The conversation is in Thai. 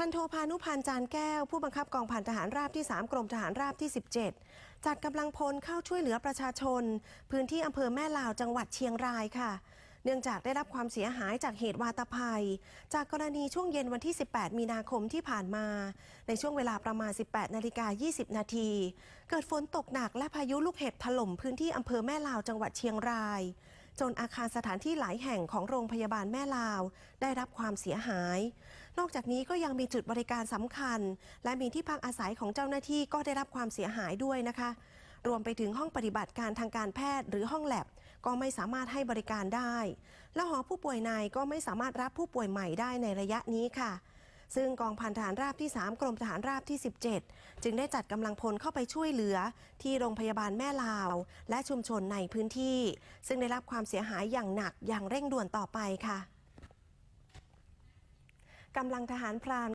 พันโทพานุพันธ์จานแก้ว ผู้บังคับกองพันทหารราบที่ 3 กรมทหารราบที่ 17 จัดกำลังพลเข้าช่วยเหลือประชาชน พื้นที่อำเภอแม่ลาวจังหวัดเชียงรายค่ะ เนื่องจากได้รับความเสียหายจากเหตุวาตภัย จากกรณีช่วงเย็นวันที่ 18 มีนาคมที่ผ่านมา ในช่วงเวลาประมาณ 18 นาฬิกา 20 นาที เกิดฝนตกหนักและพายุลูกเห็บถล่มพื้นที่อำเภอแม่ลาวจังหวัดเชียงราย จนอาคารสถานที่หลายแห่งของโรงพยาบาลแม่ลาว ได้รับความเสียหาย นอกจากนี้ก็ยังมีจุดบริการสำคัญ และมีที่พักอาศัยของเจ้าหน้าที่ก็ได้รับความเสียหายด้วยนะคะ รวมไปถึงห้องปฏิบัติการทางการแพทย์หรือห้องแลบก็ไม่สามารถให้บริการได้ และหอผู้ป่วยในก็ไม่สามารถรับผู้ป่วยใหม่ได้ในระยะนี้ค่ะ ซึ่งกองพันทหารราบที่ 3 กรมทหารราบที่ 17 จึงได้จัดกำลังพลเข้าไปช่วยเหลือ ที่โรงพยาบาลแม่ลาว และชุมชนในพื้นที่ ซึ่งได้รับความเสียหายอย่างหนักอย่างเร่งด่วนต่อไปค่ะกำลังทหารพราน